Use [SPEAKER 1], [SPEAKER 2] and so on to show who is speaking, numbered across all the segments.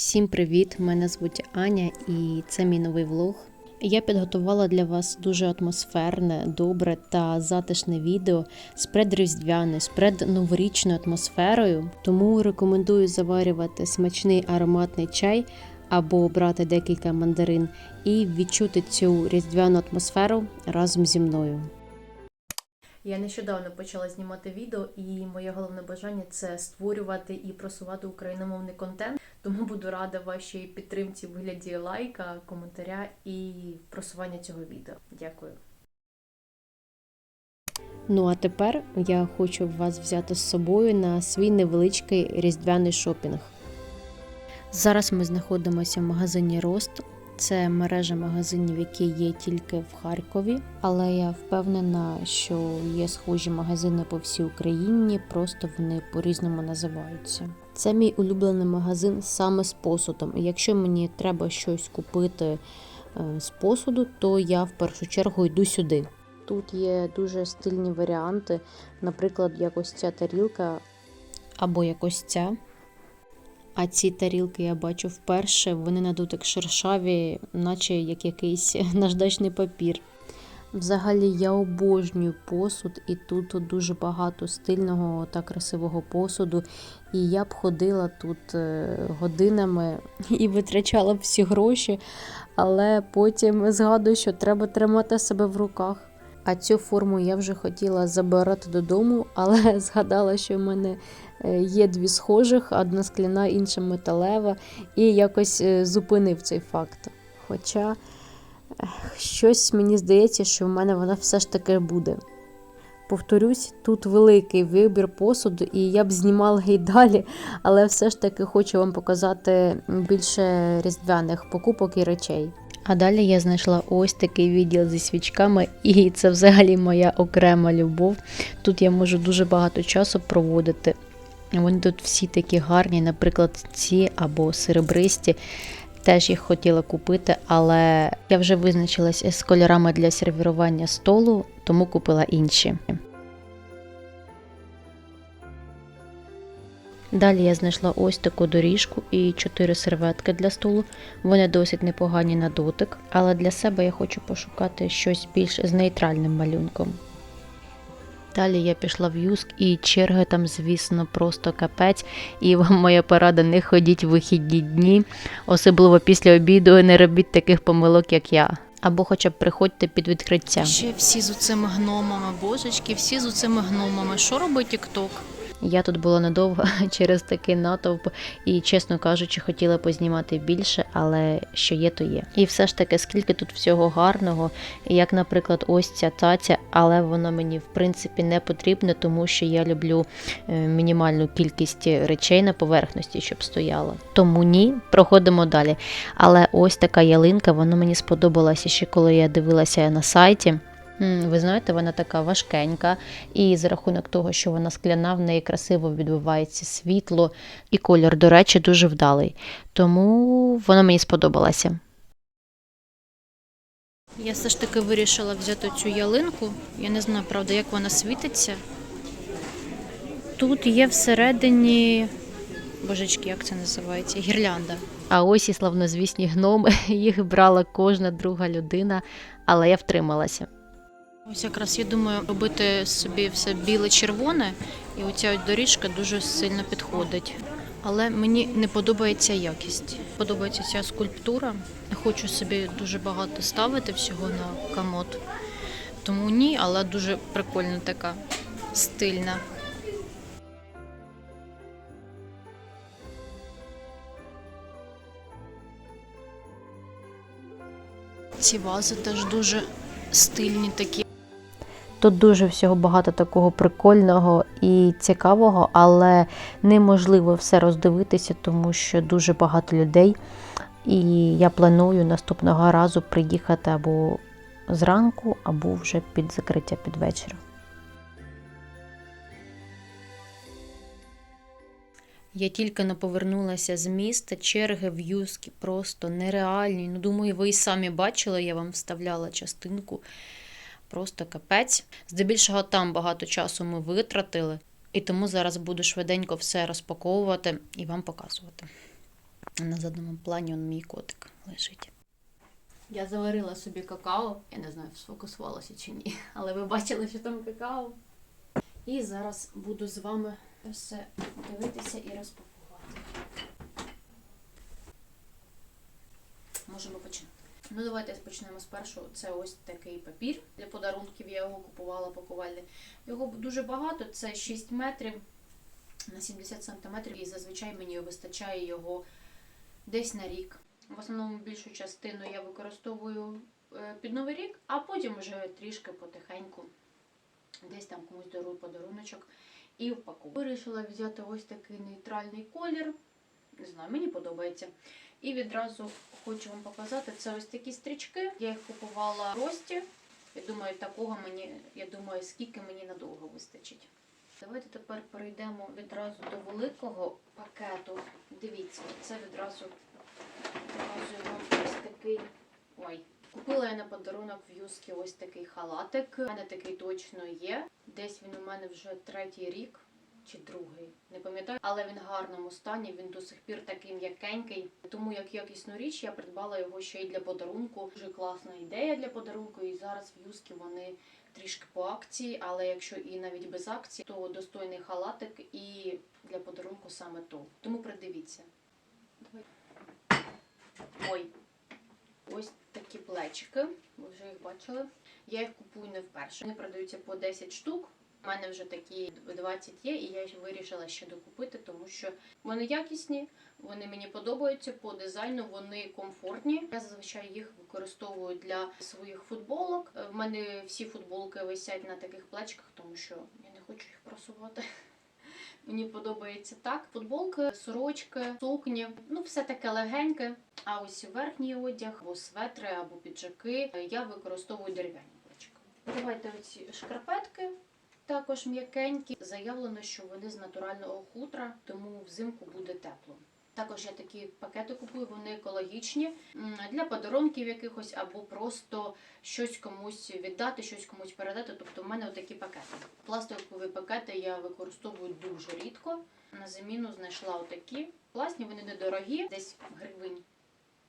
[SPEAKER 1] Всім привіт! Мене звуть Аня і це мій новий влог. Я підготувала для вас дуже атмосферне, добре та затишне відео з предріздвяною, з предноворічною атмосферою. Тому рекомендую заварювати смачний ароматний чай або брати декілька мандарин і відчути цю різдвяну атмосферу разом зі мною. Я нещодавно почала знімати відео, і моє головне бажання це створювати і просувати україномовний контент. Тому буду рада вашій підтримці в вигляді лайка, коментаря і просування цього відео. Дякую. Ну а тепер я хочу вас взяти з собою на свій невеличкий різдвяний шопінг. Зараз ми знаходимося в магазині Рост. Це мережа магазинів, які є тільки в Харкові, але я впевнена, що є схожі магазини по всій Україні, просто вони по-різному називаються. Це мій улюблений магазин саме з посудом. Якщо мені треба щось купити е, з посуду, то я в першу чергу йду сюди. Тут є дуже стильні варіанти, наприклад, якось ця тарілка або якось ця. А ці тарілки я бачу вперше, вони на дотик шершаві, наче як якийсь наждачний папір. Взагалі я обожнюю посуд, і тут дуже багато стильного та красивого посуду. І я б ходила тут е, годинами і витрачала всі гроші, але потім згадую, що треба тримати себе в руках. А цю форму я вже хотіла забирати додому, але згадала, що в мене є дві схожих, одна скляна, інша металева, і якось е, зупинив цей факт. Хоча щось мені здається, що в мене вона все ж таки буде. Повторюсь, тут великий вибір посуду, і я б знімала і далі, але все ж таки хочу вам показати більше різдвяних покупок і речей. А далі я знайшла ось такий відділ зі свічками, і це взагалі моя окрема любов. Тут я можу дуже багато часу проводити. Вони тут всі такі гарні, наприклад, ці або серебристі. Теж їх хотіла купити, але я вже визначилась з кольорами для сервірування столу, тому купила інші. Далі я знайшла ось таку доріжку і чотири серветки для столу. Вони досить непогані на дотик, але для себе я хочу пошукати щось більш з нейтральним малюнком. Далі я пішла в юск, і черга там, звісно, просто капець. І вам моя порада не ходіть в вихідні дні, особливо після обіду, і не робіть таких помилок, як я. Або хоча б приходьте під відкриття.
[SPEAKER 2] Ще всі з цими гномами, божечки, всі з цими гномами. Що робить Тікток?
[SPEAKER 1] Я тут була надовго через такий натовп, і, чесно кажучи, хотіла познімати більше, але що є, то є. І все ж таки, скільки тут всього гарного, як, наприклад, ось ця таця, але воно мені в принципі не потрібне, тому що я люблю е, мінімальну кількість речей на поверхності, щоб стояла. Тому ні, проходимо далі. Але ось така ялинка, вона мені сподобалася ще коли я дивилася на сайті. Ви знаєте, вона така важкенька, і за рахунок того, що вона скляна, в неї красиво відбивається світло, і колір, до речі, дуже вдалий. Тому вона мені сподобалася.
[SPEAKER 2] Я все ж таки вирішила взяти цю ялинку. Я не знаю, правда, як вона світиться. Тут є всередині, божечки, як це називається? Гірлянда.
[SPEAKER 1] А ось і славнозвісні гноми, їх брала кожна друга людина, але я втрималася.
[SPEAKER 2] Ось якраз я думаю робити собі все біле-червоне, і оця доріжка дуже сильно підходить. Але мені не подобається якість. Подобається ця скульптура. Хочу собі дуже багато ставити всього на комод. Тому ні, але дуже прикольна така, стильна. Ці вази теж дуже стильні такі.
[SPEAKER 1] Тут дуже всього багато такого прикольного і цікавого, але неможливо все роздивитися, тому що дуже багато людей. І я планую наступного разу приїхати або зранку, або вже під закриття під вечір. Я тільки не повернулася з міста, черги в Юскі просто нереальні. Ну, думаю, ви і самі бачили, я вам вставляла частинку. Просто капець. Здебільшого там багато часу ми витратили, і тому зараз буду швиденько все розпаковувати і вам показувати. На задньому плані он мій котик лежить. Я заварила собі какао. Я не знаю, сфокусувалося чи ні, але ви бачили, що там какао. І зараз буду з вами все дивитися і розпакувати. Можемо починати. Ну, давайте почнемо спершу. Це ось такий папір для подарунків. Я його купувала пакувальний. Його дуже багато, це 6 метрів на 70 сантиметрів, і зазвичай мені вистачає його десь на рік. В основному більшу частину я використовую е, під новий рік, а потім вже трішки потихеньку десь там комусь дарую подаруночок і впаковую. Вирішила взяти ось такий нейтральний колір. Не знаю, мені подобається. І відразу хочу вам показати це ось такі стрічки. Я їх купувала в рості. Я думаю, такого мені, я думаю, скільки мені надовго вистачить. Давайте тепер перейдемо відразу до великого пакету. Дивіться, це відразу показую вам ось такий. Ой. Купила я на подарунок в Юскі ось такий халатик. У мене такий точно є. Десь він у мене вже третій рік чи другий, не пам'ятаю, але він в гарному стані, він до сих пір такий м'якенький. Тому як якісну річ я придбала його ще й для подарунку. Дуже класна ідея для подарунку. І зараз в Юскі вони трішки по акції, але якщо і навіть без акції, то достойний халатик і для подарунку саме то. Тому придивіться. Давай. Ой, ось такі плечики. Ви вже їх бачили. Я їх купую не вперше. Вони продаються по 10 штук. У мене вже такі 20 є, і я вирішила ще докупити, тому що вони якісні, вони мені подобаються по дизайну, вони комфортні. Я зазвичай їх використовую для своїх футболок. В мене всі футболки висять на таких плечках, тому що я не хочу їх просувати. Мені подобається так. Футболки, сорочки, сукні, ну все таке легеньке. А ось верхній одяг, або светри, або піджаки я використовую дерев'яні плечики. Давайте оці шкарпетки. Також м'якенькі. Заявлено, що вони з натурального хутра, тому взимку буде тепло. Також я такі пакети купую, вони екологічні для подарунків якихось або просто щось комусь віддати, щось комусь передати. Тобто в мене отакі пакети. Пластикові пакети я використовую дуже рідко. На заміну знайшла отакі. Класні, вони недорогі, десь гривень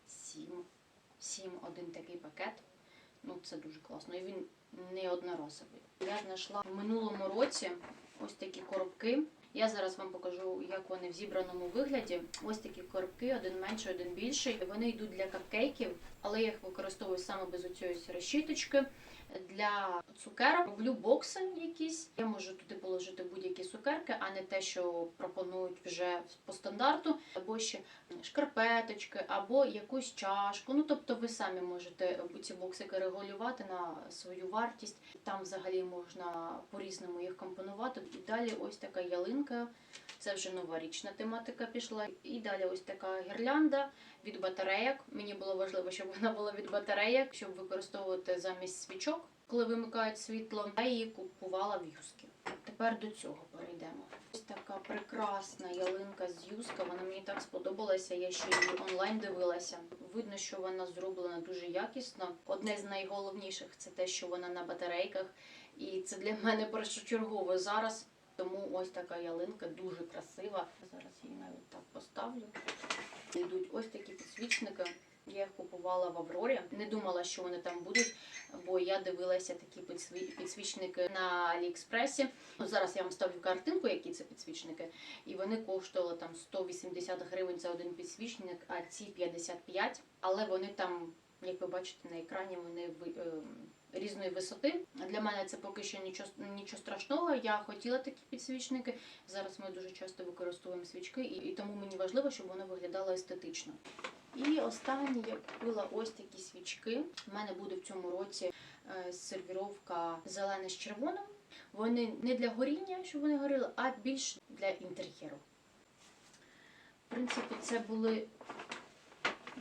[SPEAKER 1] 7. 7 один такий пакет. Ну, це дуже класно. І він не одноразовий. Я знайшла в минулому році ось такі коробки. Я зараз вам покажу, як вони в зібраному вигляді. Ось такі коробки, один менший, один більший. Вони йдуть для капкейків, але я їх використовую саме без оцієї решіточки. Для цукерок роблю бокси якісь. Я можу туди положити будь-які цукерки, а не те, що пропонують вже по стандарту, або ще шкарпеточки, або якусь чашку. Ну тобто, ви самі можете ці боксики регулювати на свою вартість. Там взагалі можна по-різному їх компонувати. І далі ось така ялинка. Це вже новорічна тематика пішла. І далі ось така гірлянда від батарейок. Мені було важливо, щоб вона була від батарейок, щоб використовувати замість свічок, коли вимикають світло. Я її купувала в юскі. Тепер до цього перейдемо. Така прекрасна ялинка з юска. Вона мені так сподобалася. Я ще її онлайн дивилася. Видно, що вона зроблена дуже якісно. Одне з найголовніших це те, що вона на батарейках. І це для мене першочергово зараз. Тому ось така ялинка дуже красива. Зараз її навіть так поставлю. Йдуть ось такі підсвічники. Я їх купувала в Аврорі. Не думала, що вони там будуть, бо я дивилася такі підсві- підсвічники на Аліекспресі. Ну, зараз я вам ставлю картинку, які це підсвічники. І вони коштували там 180 гривень за один підсвічник, а ці 55. Але вони там, як ви бачите на екрані, вони ви- е, різної висоти. Для мене це поки що нічого, нічого страшного. Я хотіла такі підсвічники. Зараз ми дуже часто використовуємо свічки, і, і тому мені важливо, щоб воно виглядало естетично. І останнє я купила ось такі свічки. У мене буде в цьому році е, сервіровка зелене з червоним. Вони не для горіння, щоб вони горіли, а більш для інтер'єру. В принципі, це були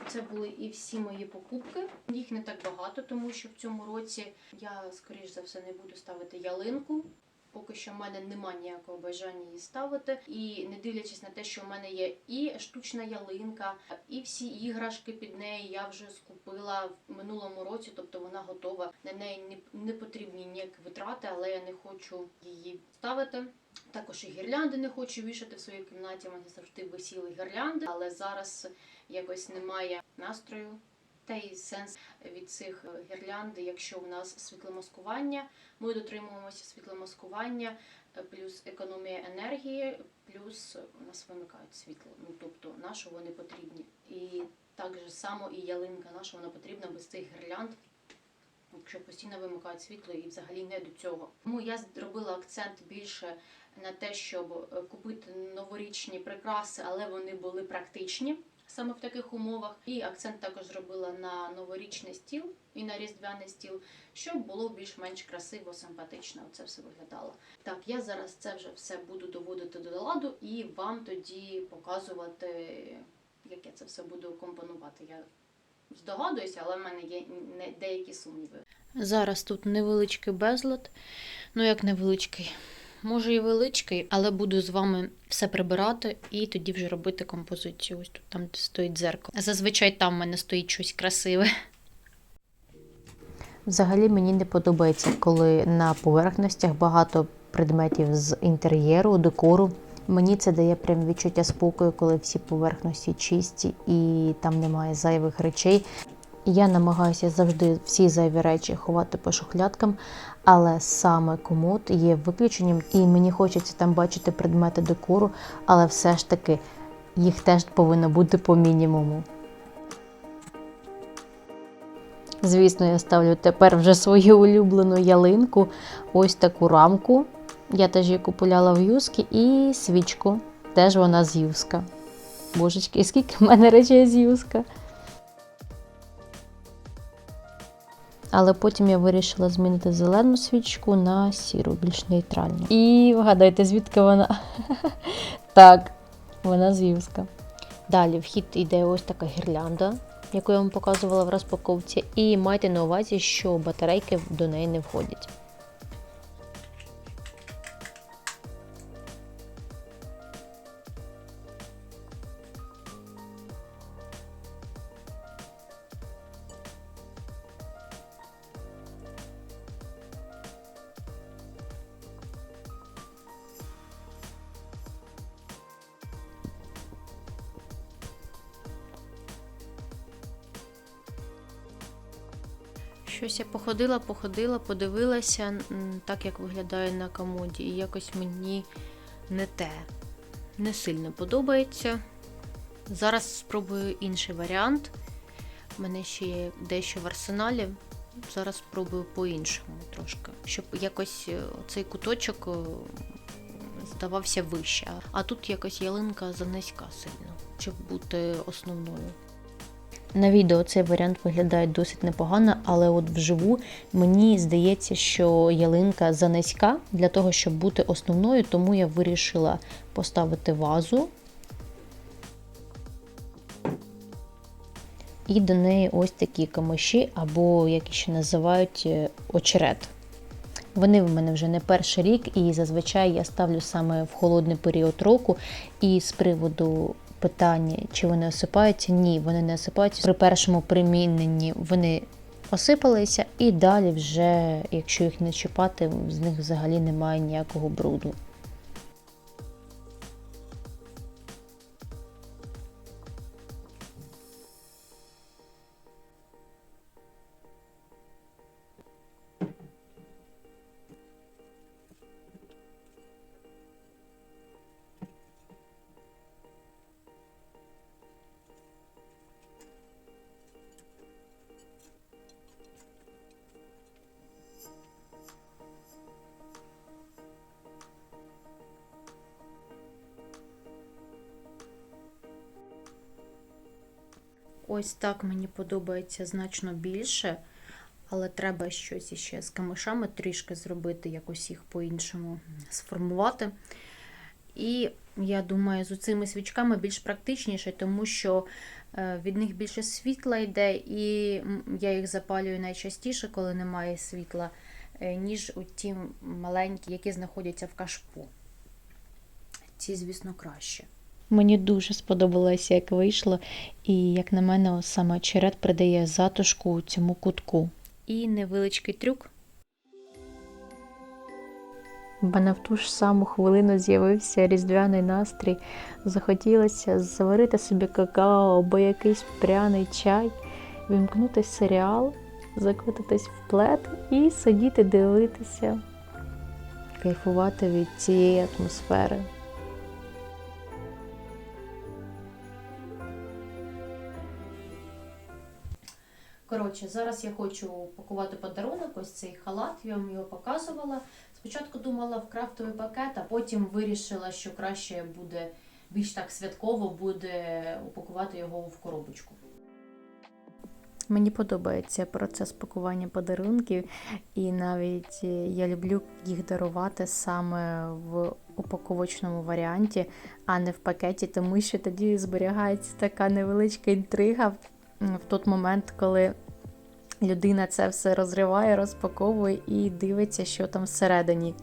[SPEAKER 1] це були і всі мої покупки. Їх не так багато, тому що в цьому році я, скоріш за все, не буду ставити ялинку.
[SPEAKER 2] Поки що в мене немає ніякого бажання її ставити. І не дивлячись на те, що в мене є і штучна ялинка, і всі іграшки під неї я вже скупила в минулому році, тобто вона готова. На неї не, потрібні ніякі витрати, але я не хочу її ставити. Також і гірлянди не хочу вішати в своїй кімнаті. У мене завжди висіли гірлянди, але зараз якось немає настрою. Та й сенс від цих е, гірлянд, якщо у нас світломаскування, ми дотримуємося світломаскування, е, плюс економія енергії, плюс у нас вимикають світло. Ну тобто на вони потрібні. І так же само і ялинка, на що вона потрібна без цих гірлянд. Якщо постійно вимикають світло і взагалі не до цього. Тому я зробила акцент більше на те, щоб е, купити новорічні прикраси, але вони були практичні саме в таких умовах. І акцент також зробила на новорічний стіл і на різдвяний стіл, щоб було більш-менш красиво, симпатично. Це все виглядало. Так, я зараз це вже все буду доводити до ладу і вам тоді показувати, як я це все буду компонувати. Я здогадуюся, але в мене є не- деякі сумніви. Зараз тут невеличкий безлад. Ну як невеличкий. Може і величкий, але буду з вами все прибирати і тоді вже робити композицію. Ось тут там стоїть дзеркало. Зазвичай там в мене стоїть щось красиве.
[SPEAKER 1] Взагалі мені не подобається, коли на поверхностях багато предметів з інтер'єру, декору. Мені це дає прям відчуття спокою, коли всі поверхності чисті і там немає зайвих речей. Я намагаюся завжди всі зайві речі ховати по шухлядкам, але саме комод є виключенням, і мені хочеться там бачити предмети декору, але все ж таки їх теж повинно бути по мінімуму. Звісно, я ставлю тепер вже свою улюблену ялинку, ось таку рамку. Я теж її купувала в юскі і свічку. Теж вона з юска. Божечки, скільки в мене речей з юска. Але потім я вирішила змінити зелену свічку на сіру, більш нейтральну. І вгадайте, звідки вона? Так, вона з юска. Далі вхід іде ось така гірлянда, яку я вам показувала в розпаковці, і майте на увазі, що батарейки до неї не входять.
[SPEAKER 2] Щось я походила, походила, подивилася, так як виглядає на комоді, і якось мені не те. Не сильно подобається. Зараз спробую інший варіант. У мене ще є дещо в арсеналі. Зараз спробую по-іншому трошки, щоб якось е, цей куточок е, здавався вище. А тут якось ялинка занизька сильно, щоб бути основною.
[SPEAKER 1] На відео цей варіант виглядає досить непогано, але от вживу мені здається, що ялинка занизька для того, щоб бути основною, тому я вирішила поставити вазу. І до неї ось такі камиші, або як ще називають е, очерет. Вони в мене вже не перший рік, і зазвичай я ставлю саме в холодний період року. І з приводу питання, чи вони осипаються, ні, вони не осипаються. При першому приміненні вони осипалися, і далі, вже, якщо їх не чіпати, з них взагалі немає ніякого бруду.
[SPEAKER 2] Ось так мені подобається значно більше, але треба щось іще з камишами трішки зробити, якось їх по-іншому сформувати. І я думаю, з цими свічками більш практичніше, тому що е, від них більше світла йде, і я їх запалюю найчастіше, коли немає світла. е, ніж у ті маленькі, які знаходяться в кашпо. Ці, звісно, краще.
[SPEAKER 1] Мені дуже сподобалося, як вийшло, і як на мене, саме очерет придає затишку цьому кутку.
[SPEAKER 2] І невеличкий трюк.
[SPEAKER 1] У мене в ту ж саму хвилину з'явився різдвяний настрій. Захотілося заварити собі какао або якийсь пряний чай, вімкнути серіал, закутатись в плед і сидіти дивитися, кайфувати від цієї атмосфери.
[SPEAKER 2] Коротше, зараз я хочу пакувати подарунок, ось цей халат, я вам його показувала. Спочатку думала в крафтовий пакет, а потім вирішила, що краще буде більш так святково буде упакувати його в коробочку.
[SPEAKER 1] Мені подобається процес пакування подарунків, і навіть я люблю їх дарувати саме в упаковочному варіанті, а не в пакеті, тому що тоді зберігається така невеличка інтрига в той момент, коли людина це все розриває, розпаковує і дивиться, що там всередині.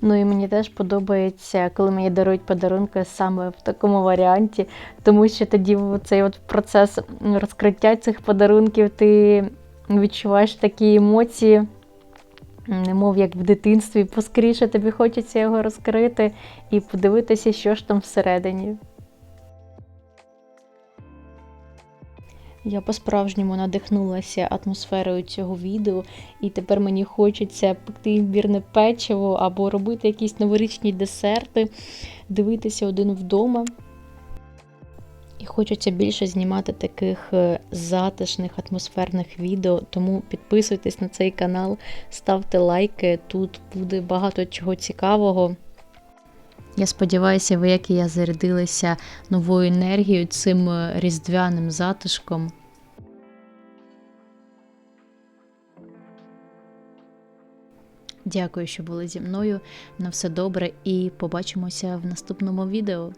[SPEAKER 1] Ну і мені теж подобається, коли мені дарують подарунки саме в такому варіанті, тому що тоді цей от процес розкриття цих подарунків ти відчуваєш такі емоції, немов як в дитинстві. Поскоріше тобі хочеться його розкрити і подивитися, що ж там всередині. Я по-справжньому надихнулася атмосферою цього відео, і тепер мені хочеться пекти імбірне печиво або робити якісь новорічні десерти, дивитися один вдома. І хочеться більше знімати таких е, затишних атмосферних відео, тому підписуйтесь на цей канал, ставте лайки, тут буде багато чого цікавого. Я сподіваюся, ви, як і я, зарядилися новою енергією, цим е, різдвяним затишком. Дякую, що були зі мною. На все добре і побачимося в наступному відео.